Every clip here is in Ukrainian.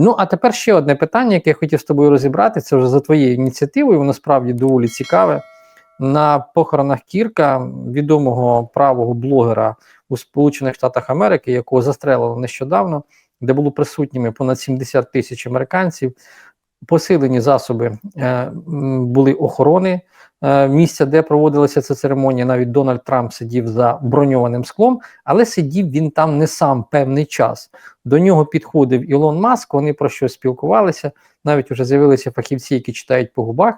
Ну, а тепер ще одне питання, яке я хотів з тобою розібрати. Це вже за твоєю ініціативою, воно справді доволі цікаве. На похоронах Кірка, відомого правого блогера у Сполучених Штатах Америки, якого застрелили нещодавно, де було присутніми понад 70 тисяч американців. Посилені засоби е, були охорони е, місця, де проводилася ця церемонія. Навіть Дональд Трамп сидів за броньованим склом, але сидів він там не сам певний час. До нього підходив Ілон Маск, вони про що спілкувалися. Навіть вже з'явилися фахівці, які читають по губах.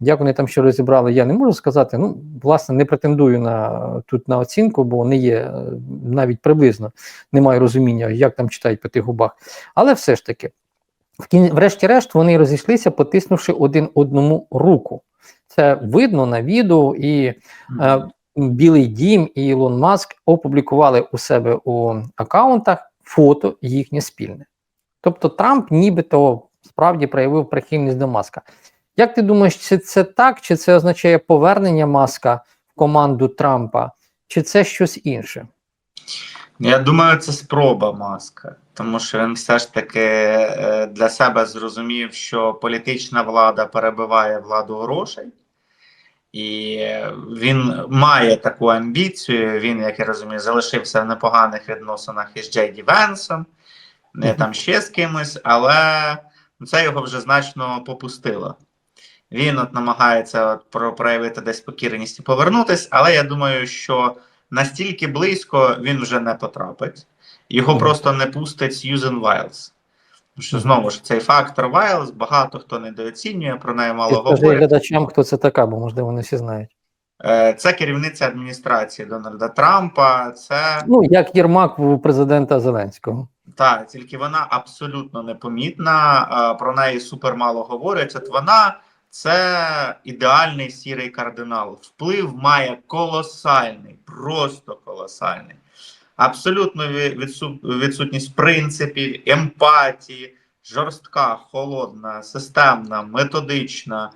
Як вони там що розібрали, я не можу сказати. Ну, власне, не претендую на тут на оцінку, бо не є е, навіть приблизно не маю розуміння, як там читають по тих губах. Але все ж таки. Врешті-решт, вони розійшлися, потиснувши один одному руку. Це видно на відео, і е, Білий Дім і Ілон Маск опублікували у себе у аккаунтах фото їхнє спільне. Тобто Трамп нібито справді проявив прихильність до Маска. Як ти думаєш, чи це так, чи це означає повернення Маска в команду Трампа, чи це щось інше? Я думаю, це спроба маска, тому що він все ж таки е, для себе зрозумів, що політична влада перебиває владу грошей, і він має таку амбіцію. Він, як я розумію, залишився в непоганих відносинах із Джейді Венсом, не там ще з кимось, але це його вже значно попустило. Він от намагається от про- проявити десь покірність і повернутись, але я думаю, що настільки близько він вже не потрапить. Його Мгм. просто не пустить Сьюзен Вайлз. Тому Що знову ж цей фактор Вайлз багато хто недооцінює, про неї мало говорять. глядачам, хто це така, бо можливо не всі знають. Е, Це керівниця адміністрації Дональда Трампа. Це Ну, як Єрмак у президента Зеленського. Так, тільки вона абсолютно непомітна. Про неї супер мало говорять. От вона це ідеальний сірий кардинал. Вплив має колосальний, просто колосальний. Абсолютно відсутність принципів, емпатії, жорстка, холодна, системна, методична.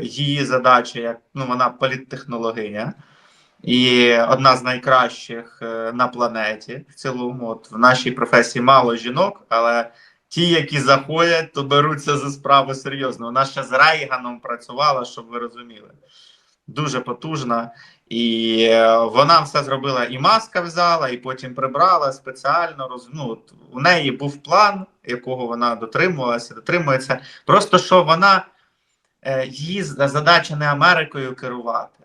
Її задача, як ну вона політтехнологиня. І одна з найкращих е, на планеті в цілому. От в нашій професії мало жінок, але ті, які заходять, то беруться за справу серйозно. Вона ще з Рейганом працювала, щоб ви розуміли. Дуже потужна. І е, вона все зробила, і маска взяла, і потім прибрала спеціально. Роз... Ну, у неї був план, якого вона дотримувалася, дотримується. Просто що вона е, її задача не Америкою керувати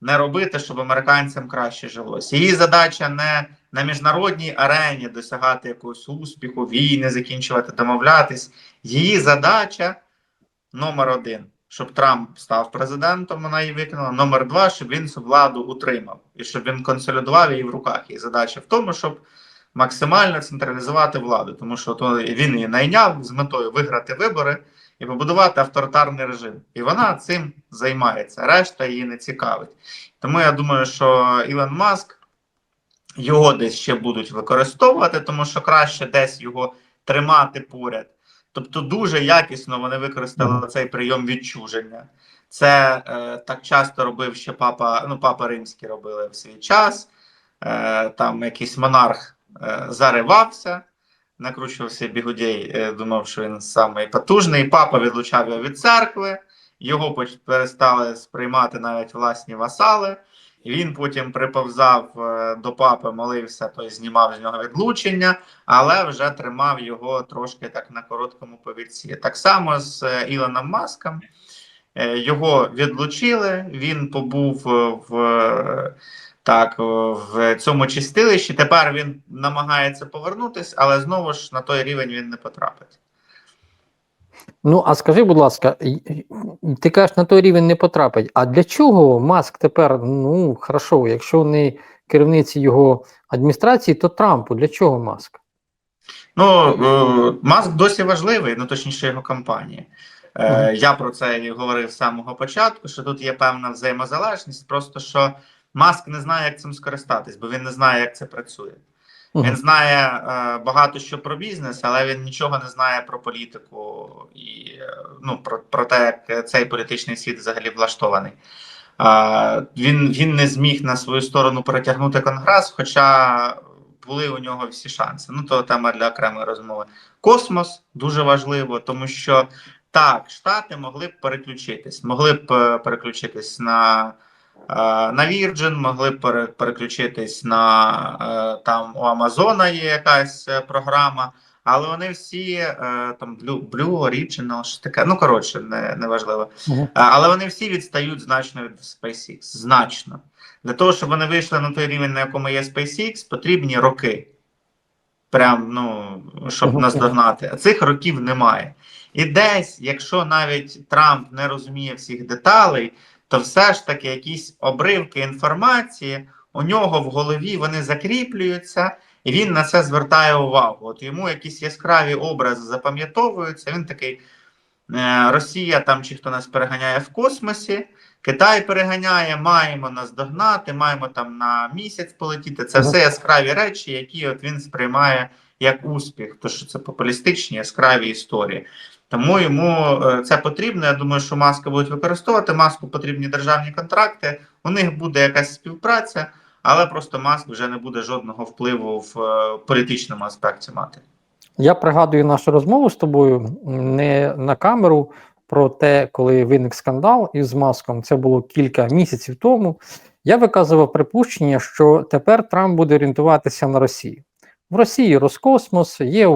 не робити, щоб американцям краще жилося. Її задача не на міжнародній арені досягати якогось успіху, війни, закінчувати, домовлятись. Її задача номер один, щоб Трамп став президентом, вона її виконала. Номер два, щоб він цю владу утримав і щоб він консолідував її в руках. Її задача в тому, щоб максимально централізувати владу, тому що то він її найняв з метою виграти вибори і побудувати авторитарний режим. І вона цим займається. Решта її не цікавить. Тому я думаю, що Ілон Маск його десь ще будуть використовувати, тому що краще десь його тримати поряд. Тобто, дуже якісно вони використали цей прийом відчуження. Це е, так часто робив ще папа, ну, папа римський робили в свій час. Е, там якийсь монарх е, заривався, накручувався бігудей, е, думав, що він самий потужний. Папа відлучав його від церкви, його перестали сприймати навіть власні васали. Він потім приповзав е, до папи, молився, той знімав з нього відлучення, але вже тримав його трошки так на короткому повідці. Так само з е, Ілоном Маском. Його відлучили, він побув в, так, в цьому чистилищі. Тепер він намагається повернутися, але знову ж на той рівень він не потрапить. Ну, а скажи, будь ласка, ти кажеш, на той рівень не потрапить. А для чого Маск тепер, ну, хорошо, якщо не керівниці його адміністрації, то Трампу для чого Маск? Ну, е, Маск досі важливий, ну точніше його компанія. Е. Я про це і говорив з самого початку, що тут є певна взаємозалежність, просто що Маск не знає, як цим скористатись, бо він не знає, як це працює. Він знає е, багато що про бізнес, але він нічого не знає про політику і е, ну, про, про те, як цей політичний світ взагалі влаштований. Е, він, він не зміг на свою сторону перетягнути конгрес, хоча були у нього всі шанси. Ну, то тема для окремої розмови. Космос дуже важливо, тому що так, Штати могли б переключитись, могли б е, переключитись на, на Virgin, могли б переключитись на е, там у Амазона є якась е, програма. Але вони всі е, там Blue, Blue Original, що таке. Ну коротше, не, не важливо. Е, Але вони всі відстають значно від SpaceX. Значно. Для того, щоб вони вийшли на той рівень, на якому є SpaceX, потрібні роки. Прям, ну, щоб Мгм. наздогнати. А цих років немає. І десь, якщо навіть Трамп не розуміє всіх деталей, то все ж таки якісь обривки інформації у нього в голові вони закріплюються, і він на це звертає увагу. От йому якісь яскраві образи запам'ятовуються. Він такий: е, Росія там чи хто нас переганяє в космосі, Китай переганяє, маємо нас догнати, маємо там на місяць полетіти. Це все яскраві речі, які от він сприймає як успіх, тому що це популістичні яскраві історії. Тому йому е, це потрібно. Я думаю, що маска будуть використовувати. Маску потрібні державні контракти. У них буде якась співпраця, але просто маск вже не буде жодного впливу в е, політичному аспекті мати. Я пригадую нашу розмову з тобою не на камеру про те, коли виник скандал із маском. Це було кілька місяців тому. Я виказував припущення, що тепер Трамп буде орієнтуватися на Росію. В Росії Роскосмос, є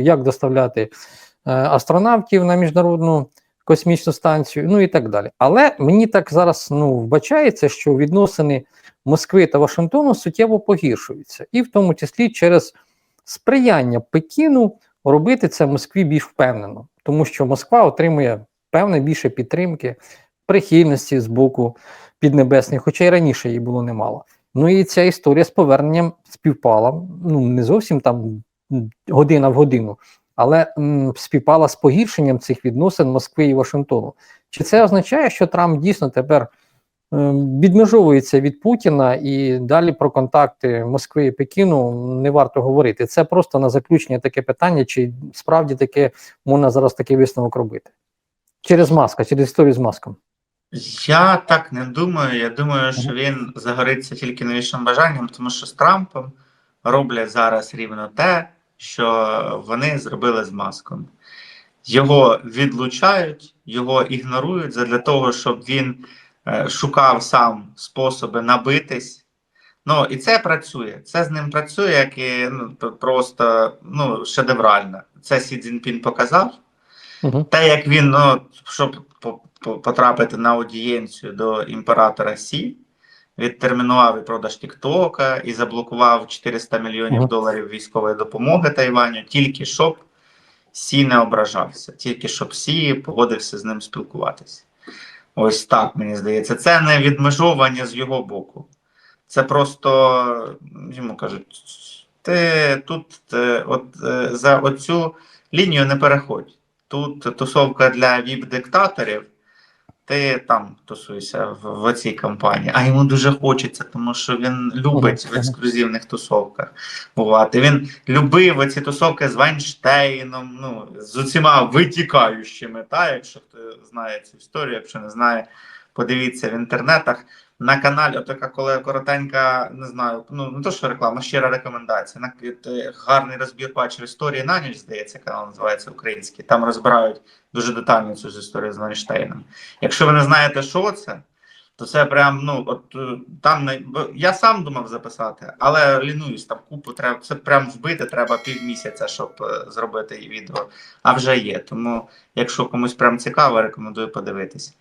як доставляти астронавтів на міжнародну космічну станцію, ну і так далі. Але мені так зараз ну, вбачається, що відносини Москви та Вашингтону суттєво погіршуються, і в тому числі через сприяння Пекіну робити це Москві більш впевнено, тому що Москва отримує певне більше підтримки, прихильності з боку піднебесних, хоча й раніше її було немало. Ну і ця історія з поверненням співпала. Ну не зовсім там година в годину, але м, співпала з погіршенням цих відносин Москви і Вашингтону. Чи це означає, що Трамп дійсно тепер ем, відмежовується від Путіна і далі про контакти Москви і Пекіну не варто говорити. Це просто на заключення таке питання, чи справді таке можна зараз такий висновок робити? Через маска, через історію з маском. Я так не думаю. Я думаю, що він загориться тільки навішим бажанням, тому що з Трампом роблять зараз рівно те, що вони зробили з маском. Його відлучають, його ігнорують для того, щоб він е, шукав сам способи набитись. Ну і це працює. Це з ним працює, як і ну, просто ну, шедеврально. Це Сі Цзіньпін показав. Угу. Те, як він, ну, щоб по- по- потрапити на аудієнцію до імператора Сі, відтермінував і продаж Тіктока і заблокував 400 мільйонів доларів військової допомоги Тайваню, тільки щоб Сі не ображався, тільки щоб Сі погодився з ним спілкуватися. Ось так мені здається. Це не відмежовання з його боку. Це просто йому кажуть: ти тут е, от, е, за оцю лінію не переходь. Тут тусовка для віп-диктаторів, ти там тусуйся в, в цій компанії. А йому дуже хочеться, тому що він любить в ексклюзивних тусовках бувати. Він любив оці тусовки з Вайнштейном, ну, з усіма витікаючими. Та, якщо хто знає цю історію, якщо не знає, подивіться в інтернетах. На каналі, отака коли коротенька, не знаю, ну не то, що реклама, щира рекомендація. На е, гарний розбір бачив історії на ніч, здається, канал називається український. Там розбирають дуже детально цю історію з Вайнштейном. Якщо ви не знаєте, що це, то це прям, ну от е, там не я сам думав записати, але лінуюсь там купу. Треба це прям вбити. Треба півмісяця, щоб е, зробити відео. А вже є. Тому, якщо комусь прям цікаво, рекомендую подивитись.